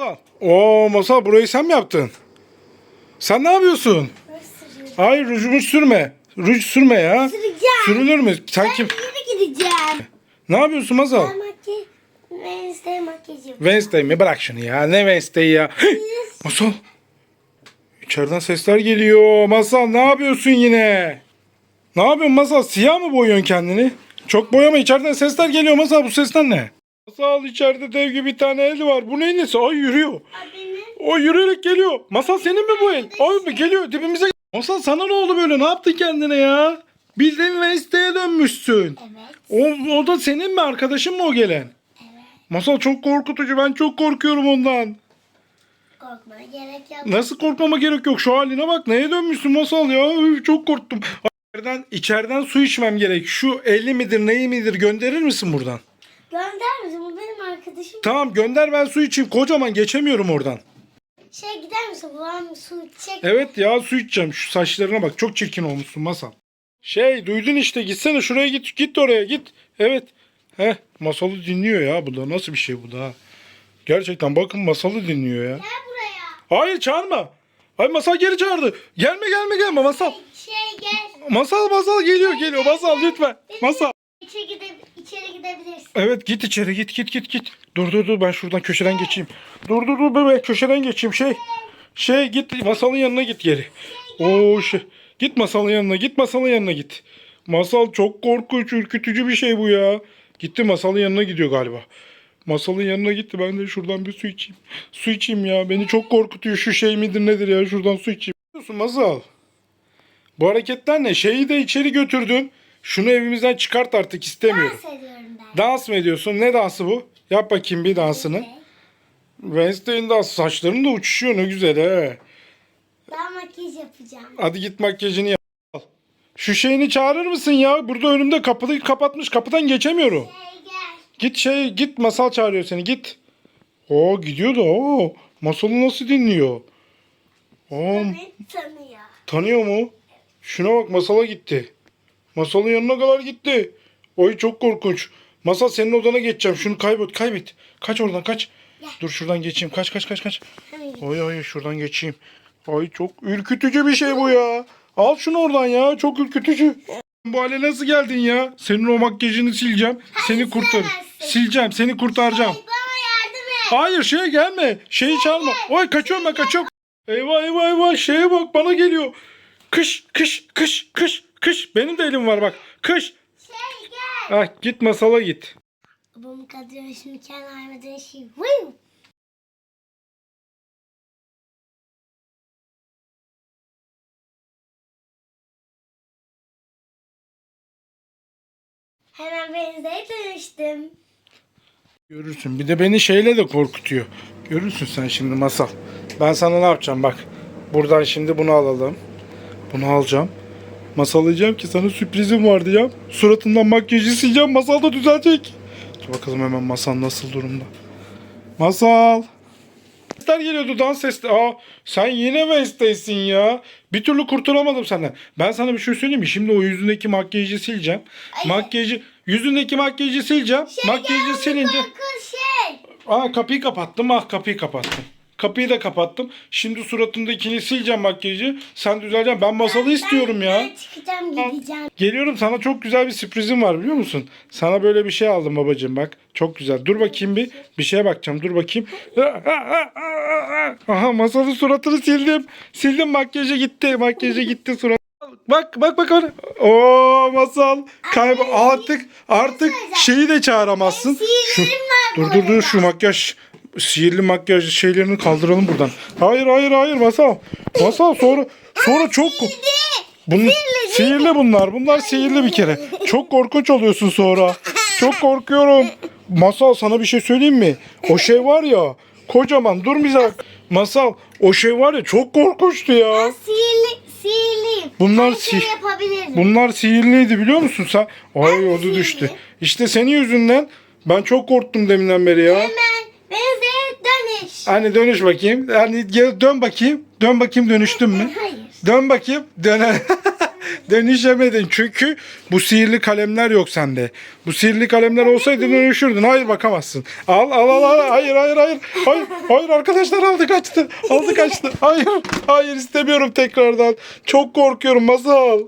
Masal. Oo Masal burayı sen mi yaptın? Sen ne yapıyorsun? Hayır rujumu sürme. Ruj sürme ya. Süreceğim. Sürülür mü? Sen kim? Yürü gideceğim. Ne yapıyorsun Masal? Ben makyaj, Wednesday makyaj yapacağım. Wednesday mi? Bırak şunu ya. Ne Wednesday ya? Masal. İçeriden sesler geliyor. Masal ne yapıyorsun yine? Ne yapıyorsun Masal? Siyah mı boyuyorsun kendini? Çok boyama içeriden sesler geliyor Masal. Bu sesler ne? Masal içeride dev gibi bir tane el var. Bu neyin nesi? Ay yürüyor. O yürüyerek geliyor. Masal senin mi bu el? Ay geliyor dibimize. Masal sana ne oldu böyle? Ne yaptın kendine ya? Bildiğin Wednesday'e dönmüşsün. evet. O, o da senin mi? Arkadaşın mı o gelen? Masal çok korkutucu. Ben çok korkuyorum ondan. Korkmana gerek yok. Nasıl korkmama gerek yok. Şu haline bak. Neye dönmüşsün Masal ya? Üf, çok korktum. İçeriden, içeriden su içmem gerek. Şu 50 midir neyi midir gönderir misin buradan? Gönder misin? Bu benim arkadaşım. Tamam gönder ben su içeyim. Kocaman geçemiyorum oradan. Şey gider misin? Babam su çek. Evet ya su içeceğim. Şu saçlarına bak. Çok çirkin olmuşsun Masal. Şey duydun işte. Gitsene şuraya git. Git oraya git. Evet. Heh masalı dinliyor ya bu da. Nasıl bir şey bu da? Gerçekten bakın masalı dinliyor ya. Gel buraya. Hayır çağırma. Ay masal geri çağırdı. Gelme gelme gelme masal. Şey gel. Masal masal geliyor geliyor. Masal lütfen. Masal. İçeri, gide, içeri gidebilirsin. Evet git içeri git git git git. Dur dur dur ben şuradan köşeden geçeyim. Dur dur dur bebek köşeden geçeyim şey. Şey git masalın yanına git geri. Oo şey. Git masalın yanına git masalın yanına git. Masal çok korkunç ürkütücü bir şey bu ya. Gitti masalın yanına gidiyor galiba. Masalın yanına gitti. Ben de şuradan bir su içeyim. Su içeyim ya. Beni çok korkutuyor. Şu şey midir nedir ya. Şuradan su içeyim. Masal. Bu hareketler ne? Şeyi de içeri götürdün. Şunu evimizden çıkart artık istemiyorum. Dans ediyorum ben. Dans mı ediyorsun? Ne dansı bu? Yap bakayım bir dansını. Wednesday'in dansı. Saçların da uçuşuyor ne güzel he. Ben makyaj yapacağım. Hadi git makyajını yap. Al. Şu şeyini çağırır mısın ya? Burada önümde kapıyı kapatmış. Kapıdan geçemiyorum. Şey gel. Git şey git masal çağırıyor seni git. Oo gidiyor da o. Masalı nasıl dinliyor? Oo, Beni tanıyor. tanıyor mu? Şuna bak masala gitti. Masalın yanına kadar gitti. Oy çok korkunç. Masal senin odana geçeceğim. Şunu kaybet kaybet. Kaç oradan kaç. Dur şuradan geçeyim. Kaç kaç kaç kaç. Oy oy şuradan geçeyim. Ay çok ürkütücü bir şey bu ya. Al şunu oradan ya. Çok ürkütücü. Bu hale nasıl geldin ya? Senin o makyajını sileceğim. Seni kurtar. Sileceğim. Seni kurtaracağım. Et. Hayır şey gelme. Şeyi çalma. Oy kaçıyorum ben kaçıyorum. Eyvah eyvah eyvah şeye bak bana geliyor. Kış kış kış kış kış. Benim de elim var bak. Kış. Şey gel. Ah git masala git. Babamın kadını şimdi kendi dönüşeyim. Vıyım. Hemen benzeğe dönüştüm. Görürsün. Bir de beni şeyle de korkutuyor. Görürsün sen şimdi masal. Ben sana ne yapacağım bak. Buradan şimdi bunu alalım. Bunu alacağım. Masal diyeceğim ki sana sürprizim var diyeceğim. Suratından makyajı sileceğim. Masal da düzelecek. Dur bakalım hemen masal nasıl durumda. Masal. Sesler geliyordu dans sesleri. Aa sen yine West'tesin ya. Bir türlü kurtulamadım senden. Ben sana bir şey söyleyeyim mi? Şimdi o yüzündeki makyajı sileceğim. Makyajı yüzündeki makyajı sileceğim. makyajı silince şey. Aa kapıyı kapattım. Ah kapıyı kapattım. Kapıyı da kapattım. Şimdi suratındakini sileceğim makyajı. Sen düzeleceksin. Ben masalı istiyorum ya. Ben çıkacağım gideceğim. Geliyorum sana çok güzel bir sürprizim var biliyor musun? Sana böyle bir şey aldım babacığım bak. Çok güzel. Dur bakayım bir. Bir şeye bakacağım. Dur bakayım. Aha masanın suratını sildim. Sildim makyajı gitti. Makyajı gitti surat. Bak bak bak. bak. Oo masal. Kayba artık artık şeyi de çağıramazsın. Şu, dur dur dur şu makyaj sihirli makyaj şeylerini kaldıralım buradan. Hayır hayır hayır masal. Masal sonra sonra çok Bunun, sihirli bunlar. Bunlar sihirli bir kere. Çok korkunç oluyorsun sonra. Çok korkuyorum. Masal sana bir şey söyleyeyim mi? O şey var ya kocaman durmayacak. Masal o şey var ya çok korkunçtu ya. Sihirli, sihirliyim. Bunlar Her sih- yapabilirim. Bunlar sihirliydi biliyor musun sen? Ay o da düştü. İşte senin yüzünden ben çok korktum deminden beri ya. Hemen benzeğe dönüş. Hani dönüş bakayım. Hani gel- dön bakayım. Dön bakayım dönüştün mü? Hayır. Dön bakayım. Dön. Dönüşemedin çünkü bu sihirli kalemler yok sende. Bu sihirli kalemler olsaydı dönüşürdün. Hayır bakamazsın. Al al al. al. Hayır hayır hayır. Hayır hayır arkadaşlar aldı kaçtı. Aldı kaçtı. Hayır hayır istemiyorum tekrardan. Çok korkuyorum masal.